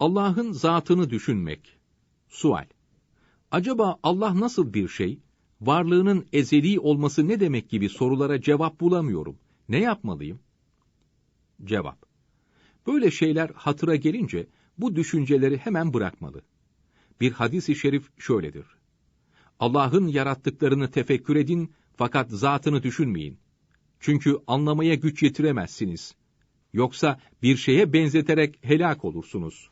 Allah'ın zatını düşünmek. Sual. Acaba Allah nasıl bir şey? Varlığının ezeli olması ne demek gibi sorulara cevap bulamıyorum. Ne yapmalıyım? Cevap. Böyle şeyler hatıra gelince bu düşünceleri hemen bırakmalı. Bir hadis-i şerif şöyledir. Allah'ın yarattıklarını tefekkür edin fakat zatını düşünmeyin. Çünkü anlamaya güç yetiremezsiniz. Yoksa bir şeye benzeterek helak olursunuz.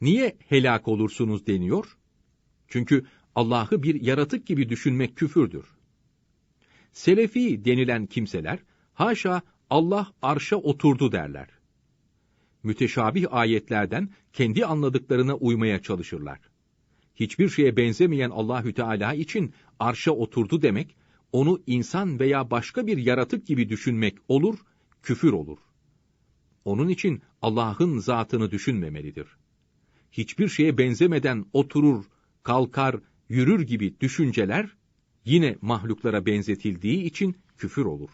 Niye helak olursunuz deniyor? Çünkü Allah'ı bir yaratık gibi düşünmek küfürdür. Selefi denilen kimseler, haşa Allah arşa oturdu derler. Müteşabih ayetlerden kendi anladıklarına uymaya çalışırlar. Hiçbir şeye benzemeyen Allahü Teala için arşa oturdu demek, onu insan veya başka bir yaratık gibi düşünmek olur, küfür olur. Onun için Allah'ın zatını düşünmemelidir. Hiçbir şeye benzemeden oturur, kalkar, yürür gibi düşünceler yine mahluklara benzetildiği için küfür olur.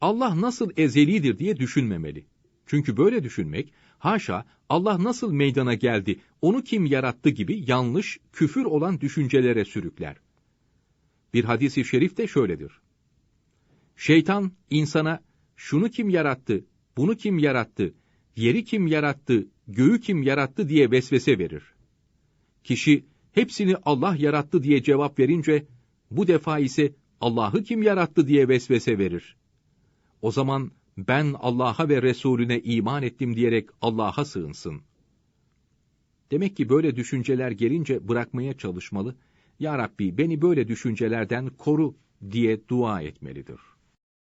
Allah nasıl ezelidir diye düşünmemeli. Çünkü böyle düşünmek, haşa Allah nasıl meydana geldi, onu kim yarattı gibi yanlış, küfür olan düşüncelere sürükler. Bir hadisi şerif de şöyledir. Şeytan insana şunu kim yarattı, bunu kim yarattı, yeri kim yarattı, göğü kim yarattı diye vesvese verir. Kişi hepsini Allah yarattı diye cevap verince, bu defa ise Allah'ı kim yarattı diye vesvese verir. O zaman ben Allah'a ve Resulüne iman ettim diyerek Allah'a sığınsın. Demek ki böyle düşünceler gelince bırakmaya çalışmalı, Ya Rabbi beni böyle düşüncelerden koru diye dua etmelidir.